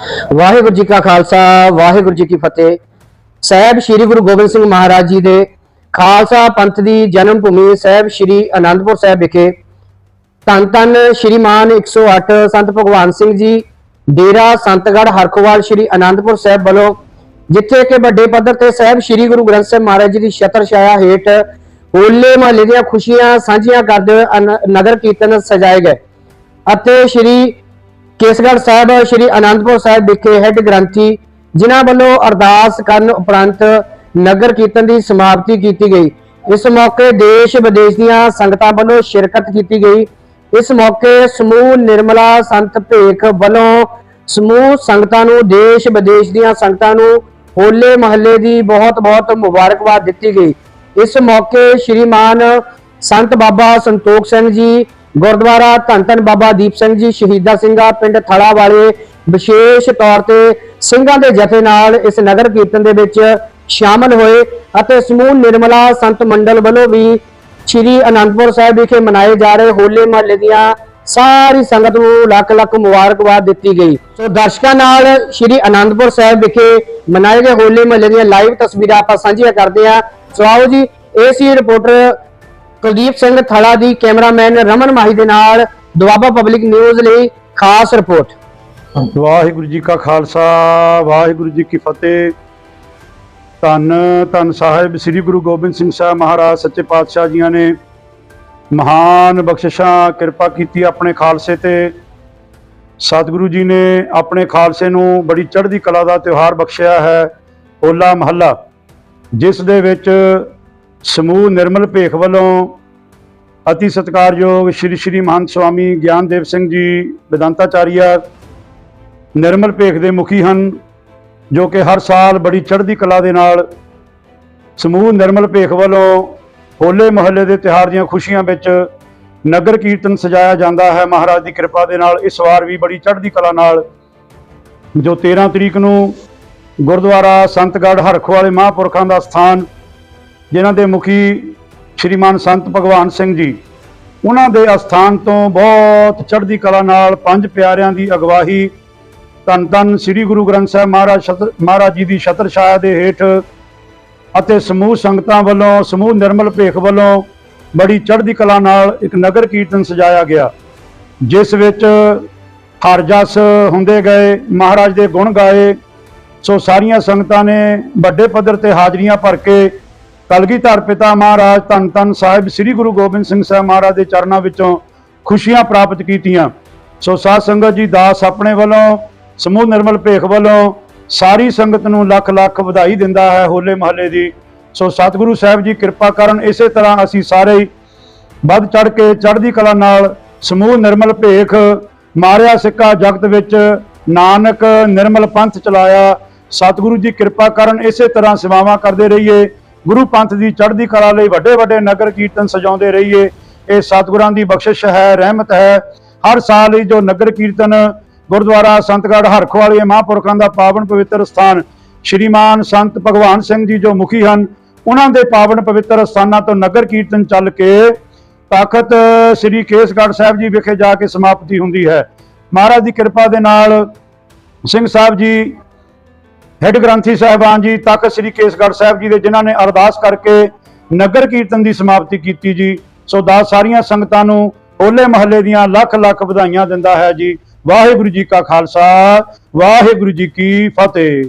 ਵਾਹਿਗੁਰੂ ਜੀ ਕਾ ਖਾਲਸਾ, ਵਾਹਿਗੁਰੂ ਜੀ ਕੀ ਫਤਿਹ। ਸਾਹਿਬ ਸ੍ਰੀ ਗੁਰੂ ਗੋਬਿੰਦ ਸਿੰਘ ਮਹਾਰਾਜ ਜੀ ਦੇ ਖਾਲਸਾ ਪੰਥ ਦੀ ਜਨਮ ਭੂਮੀ ਸਾਹਿਬ ਸ੍ਰੀ ਅਨੰਦਪੁਰ ਸਾਹਿਬ ਵਿਖੇ। ਧੰਨ ਧੰਨ ਸ਼੍ਰੀਮਾਨ 108 ਸੰਤ ਭਗਵਾਨ ਸਿੰਘ ਜੀ, ਡੇਰਾ ਸੰਤਗੜ ਹਰਖੋਵਾਲ ਸ੍ਰੀ ਅਨੰਦਪੁਰ ਸਾਹਿਬ ਵੱਲੋਂ, ਜਿੱਥੇ ਕਿ ਵੱਡੇ ਪੱਧਰ ਤੇ ਸਾਹਿਬ ਸ੍ਰੀ ਗੁਰੂ ਗ੍ਰੰਥ ਸਾਹਿਬ ਮਹਾਰਾਜ ਜੀ ਦੀ ਛਤਰ ਛਾਇਆ ਹੇਠ ਹੋਲੇ ਮਹੱਲੇ ਦੀਆਂ ਖੁਸ਼ੀਆਂ ਸਾਂਝੀਆਂ ਕਰਦੇ ਨਗਰ ਕੀਰਤਨ ਸਜਾਏ ਗਏ। ਅਤੇ ਸ੍ਰੀ ਕੇਸਗੜ੍ਹ ਸਾਹਿਬ ਸ੍ਰੀ ਅਨੰਦਪੁਰ ਸਾਹਿਬ ਵਿਖੇ ਹੈੱਡ ਗ੍ਰੰਥੀ, ਜਿਨ੍ਹਾਂ ਵੱਲੋਂ ਅਰਦਾਸ ਕਰਨ ਉਪਰੰਤ ਨਗਰ ਕੀਰਤਨ ਦੀ ਸਮਾਪਤੀ ਕੀਤੀ ਗਈ। ਇਸ ਮੌਕੇ ਦੇਸ਼ ਵਿਦੇਸ਼ ਦੀਆਂ ਸੰਗਤਾਂ ਵੱਲੋਂ ਸ਼ਿਰਕਤ ਕੀਤੀ ਗਈ। ਇਸ ਮੌਕੇ ਸਮੂਹ ਨਿਰਮਲਾ ਸੰਤ ਭੇਖ ਵੱਲੋਂ ਸਮੂਹ ਸੰਗਤਾਂ ਨੂੰ, ਦੇਸ਼ ਵਿਦੇਸ਼ ਦੀਆਂ ਸੰਗਤਾਂ ਨੂੰ ਹੋਲੇ ਮਹੱਲੇ ਦੀ ਬਹੁਤ-ਬਹੁਤ ਮੁਬਾਰਕਬਾਦ ਦਿੱਤੀ ਗਈ। ਇਸ ਮੌਕੇ ਸ਼੍ਰੀਮਾਨ ਸੰਤ ਬਾਬਾ ਸੰਤੋਖ ਸਿੰਘ ਜੀ ਗੁਰਦੁਆਰਾ ਧੰਨ ਧੰਨ ਬਾਬਾ ਦੀਪ ਸਿੰਘ ਜੀ, ਸ਼ਹੀਦਾ ਸਿੰਘਾ, ਪਿੰਡ ਥੜਾ ਵਾਲੇ ਵਿਸ਼ੇਸ਼ ਤੌਰ ਤੇ ਸਿੰਘਾਂ ਦੇ ਜਥੇ ਨਾਲ ਇਸ ਨਗਰ ਕੀਰਤਨ ਦੇ ਵਿੱਚ ਸ਼ਾਮਲ ਹੋਏ ਅਤੇ ਸਮੂਹ ਨਿਰਮਲਾ ਸੰਤ ਮੰਡਲ ਵੱਲੋਂ ਵੀ ਸ਼੍ਰੀ ਅਨੰਦਪੁਰ ਸਾਹਿਬ ਵਿਖੇ ਮਨਾਏ ਜਾ ਰਹੇ ਹੋਲੇ ਮਹੱਲੇ ਦੀਆਂ ਸਾਰੀ ਸੰਗਤ ਨੂੰ ਲੱਖ ਲੱਖ ਮੁਬਾਰਕਬਾਦ ਦਿੱਤੀ ਗਈ। ਸੋ ਦਰਸ਼ਕਾਂ ਨਾਲ ਸ਼੍ਰੀ ਅਨੰਦਪੁਰ ਸਾਹਿਬ ਵਿਖੇ ਮਨਾਏ ਗਏ ਹੋਲੇ ਮਹੱਲੇ ਦੀਆਂ ਲਾਈਵ ਤਸਵੀਰਾਂ ਆਪਾਂ ਸਾਂਝੀਆਂ ਕਰਦੇ ਹਾਂ। ਸੋ ਆਓ ਜੀ ਇਹ ਸੀ ਰਿਪੋਰਟਰ ਕੁਲਦੀਪ ਸਿੰਘ ਥੜਾ ਦੀ ਕੈਮਰਾਮੈਨ ਰਮਨ ਮਾਹੀ ਦੇ ਨਾਲ ਦੁਆਬਾ ਪਬਲਿਕ ਨਿਊਜ਼ ਲਈ ਖਾਸ ਰਿਪੋਰਟ। ਵਾਹਿਗੁਰੂ ਜੀ ਕਾ ਖਾਲਸਾ, ਵਾਹਿਗੁਰੂ ਜੀ ਕੀ ਫਤਿਹ। ਧੰਨ ਧੰਨ ਸਾਹਿਬ ਸ੍ਰੀ ਗੁਰੂ ਗੋਬਿੰਦ ਸਿੰਘ ਸਾਹਿਬ ਮਹਾਰਾਜ, ਸੱਚੇ ਪਾਤਸ਼ਾਹ ਜੀਆਂ ਨੇ ਮਹਾਨ ਬਖਸ਼ਿਸ਼ਾਂ, ਕਿਰਪਾ ਕੀਤੀ ਆਪਣੇ ਖਾਲਸੇ ਤੇ। ਸਤਿਗੁਰੂ ਜੀ ਨੇ ਆਪਣੇ ਖਾਲਸੇ ਨੂੰ ਬੜੀ ਚੜ੍ਹਦੀ ਕਲਾ ਦਾ ਤਿਉਹਾਰ ਬਖਸ਼ਿਆ ਹੈ, ਹੋਲਾ ਮਹੱਲਾ, ਜਿਸ ਦੇ ਵਿੱਚ ਸਮੂਹ ਨਿਰਮਲ ਭੇਖ ਵੱਲੋਂ ਅਤੀ ਸਤਿਕਾਰਯੋਗ ਸ਼੍ਰੀ ਸ਼੍ਰੀ ਮਹੰਤ ਸੁਆਮੀ ਗਿਆਨਦੇਵ ਸਿੰਘ ਜੀ, ਵਿਦੰਤਾਚਾਰੀਆ, ਨਿਰਮਲ ਭੇਖ ਦੇ ਮੁਖੀ ਹਨ, ਜੋ ਕਿ ਹਰ ਸਾਲ ਬੜੀ ਚੜ੍ਹਦੀ ਕਲਾ ਦੇ ਨਾਲ ਸਮੂਹ ਨਿਰਮਲ ਭੇਖ ਵੱਲੋਂ ਹੋਲੇ ਮਹੱਲੇ ਦੇ ਤਿਉਹਾਰ ਦੀਆਂ ਖੁਸ਼ੀਆਂ ਵਿੱਚ ਨਗਰ ਕੀਰਤਨ ਸਜਾਇਆ ਜਾਂਦਾ ਹੈ। ਮਹਾਰਾਜ ਦੀ ਕਿਰਪਾ ਦੇ ਨਾਲ ਇਸ ਵਾਰ ਵੀ ਬੜੀ ਚੜ੍ਹਦੀ ਕਲਾ ਨਾਲ ਜੋ 13 ਤਰੀਕ ਨੂੰ ਗੁਰਦੁਆਰਾ ਸੰਤਗੜ੍ਹ ਹਰਖੋ ਵਾਲੇ ਮਹਾਂਪੁਰਖਾਂ ਦਾ ਸਥਾਨ ਜਿਨ੍ਹਾਂ ਦੇ ਮੁਖੀ ਸ਼੍ਰੀਮਾਨ ਸੰਤ ਭਗਵਾਨ ਸਿੰਘ ਜੀ, ਉਹਨਾਂ ਦੇ ਅਸਥਾਨ ਤੋਂ ਬਹੁਤ ਚੜ੍ਹਦੀ ਕਲਾ ਨਾਲ ਪੰਜ ਪਿਆਰਿਆਂ ਦੀ ਅਗਵਾਹੀ ਧੰਨ ਧੰਨ ਸ੍ਰੀ ਗੁਰੂ ਗ੍ਰੰਥ ਸਾਹਿਬ ਮਹਾਰਾਜ ਛਤਰ- ਮਹਾਰਾਜ ਜੀ ਦੀ ਛਤਰ ਛਾਇਆ ਦੇ ਹੇਠ ਅਤੇ ਸਮੂਹ ਸੰਗਤਾਂ ਵੱਲੋਂ, ਸਮੂਹ ਨਿਰਮਲ ਭੇਖ ਵੱਲੋਂ ਬੜੀ ਚੜ੍ਹਦੀ ਕਲਾ ਨਾਲ ਇੱਕ ਨਗਰ ਕੀਰਤਨ ਸਜਾਇਆ ਗਿਆ, ਜਿਸ ਵਿੱਚ ਹਰ ਜਸ ਹੁੰਦੇ ਗਏ, ਮਹਾਰਾਜ ਦੇ ਗੁਣ ਗਾਏ, ਸੋ ਸਾਰੀਆਂ ਸੰਗਤਾਂ ਨੇ ਵੱਡੇ ਪੱਧਰ ਤੇ ਹਾਜ਼ਰੀਆਂ ਭਰ ਕੇ ਕਲਗੀਧਰ ਪਿਤਾ ਮਹਾਰਾਜ ਧੰਨ ਧੰਨ ਸਾਹਿਬ ਸ੍ਰੀ ਗੁਰੂ ਗੋਬਿੰਦ ਸਿੰਘ ਸਾਹਿਬ ਮਹਾਰਾਜ ਦੇ ਚਰਨਾਂ ਵਿੱਚੋਂ ਖੁਸ਼ੀਆਂ ਪ੍ਰਾਪਤ ਕੀਤੀਆਂ। ਸੋ ਸਾਧ ਸੰਗਤ ਜੀ, ਦਾਸ ਆਪਣੇ ਵੱਲੋਂ, ਸਮੂਹ ਨਿਰਮਲ ਭੇਖ ਵੱਲੋਂ ਸਾਰੀ ਸੰਗਤ ਨੂੰ ਲੱਖ ਲੱਖ ਵਧਾਈ ਦਿੰਦਾ ਹੈ ਹੋਲੇ ਮਹੱਲੇ ਦੀ। ਸੋ ਸਤਿਗੁਰੂ ਸਾਹਿਬ ਜੀ, ਕਿਰਪਾ ਕਰਨ ਇਸੇ ਤਰ੍ਹਾਂ ਅਸੀਂ ਸਾਰੇ ਵੱਧ ਚੜ ਕੇ ਚੜ੍ਹਦੀ ਕਲਾ ਨਾਲ ਸਮੂਹ ਨਿਰਮਲ ਭੇਖ ਮਾਰਿਆ ਸਿੱਕਾ ਜਗਤ ਵਿੱਚ ਨਾਨਕ ਨਿਰਮਲ ਪੰਥ ਚਲਾਇਆ। ਸਤਿਗੁਰੂ ਜੀ, ਕਿਰਪਾ ਕਰਨ ਇਸੇ ਤਰ੍ਹਾਂ ਸੇਵਾਵਾਂ ਕਰਦੇ ਰਹੀਏ। ਗੁਰੂ ਪੰਥ ਦੀ ਚੜ੍ਹਦੀ ਕਲਾ ਲਈ ਵੱਡੇ ਵੱਡੇ ਨਗਰ ਕੀਰਤਨ ਸਜਾਉਂਦੇ ਰਹੀਏ। ਇਹ ਸਤਿਗੁਰਾਂ ਦੀ ਬਖਸ਼ਿਸ਼ ਹੈ, ਰਹਿਮਤ ਹੈ। ਹਰ ਸਾਲ ਹੀ ਜੋ ਨਗਰ ਕੀਰਤਨ ਗੁਰਦੁਆਰਾ ਸੰਤਗੜ੍ਹ ਹਰਖ ਵਾਲੇ ਮਹਾਂਪੁਰਖਾਂ ਦਾ ਪਾਵਨ ਪਵਿੱਤਰ ਸਥਾਨ ਸ਼੍ਰੀਮਾਨ ਸੰਤ ਭਗਵਾਨ ਸਿੰਘ ਜੀ ਜੋ ਮੁਖੀ ਹਨ, ਉਹਨਾਂ ਦੇ ਪਾਵਨ ਪਵਿੱਤਰ ਸਥਾਨਾਂ ਤੋਂ ਨਗਰ ਕੀਰਤਨ ਚੱਲ ਕੇ ਤਾਕਤ ਸ੍ਰੀ ਕੇਸਗੜ੍ਹ ਸਾਹਿਬ ਜੀ ਵਿਖੇ ਜਾ ਕੇ ਸਮਾਪਤੀ ਹੁੰਦੀ ਹੈ। ਮਹਾਰਾਜ ਦੀ ਕਿਰਪਾ ਦੇ ਨਾਲ ਸਿੰਘ ਸਾਹਿਬ ਜੀ ਹੈੱਡ ਗ੍ਰੰਥੀ ਸਾਹਿਬਾਨ ਜੀ, ਤਖਤ ਸ੍ਰੀ ਕੇਸਗੜ੍ਹ ਸਾਹਿਬ ਜੀ ਦੇ, ਜਿਨ੍ਹਾਂ ਨੇ ਅਰਦਾਸ ਕਰਕੇ ਨਗਰ ਕੀਰਤਨ ਦੀ ਸਮਾਪਤੀ ਕੀਤੀ ਜੀ। ਸੋ ਦਾਸ ਸਾਰੀਆਂ ਸੰਗਤਾਂ ਨੂੰ ਹੋਲੇ ਮਹੱਲੇ ਦੀਆਂ ਲੱਖ ਲੱਖ ਵਧਾਈਆਂ ਦਿੰਦਾ ਹੈ ਜੀ। ਵਾਹਿਗੁਰੂ ਜੀ ਕਾ ਖਾਲਸਾ, ਵਾਹਿਗੁਰੂ ਜੀ ਕੀ ਫਤਿਹ।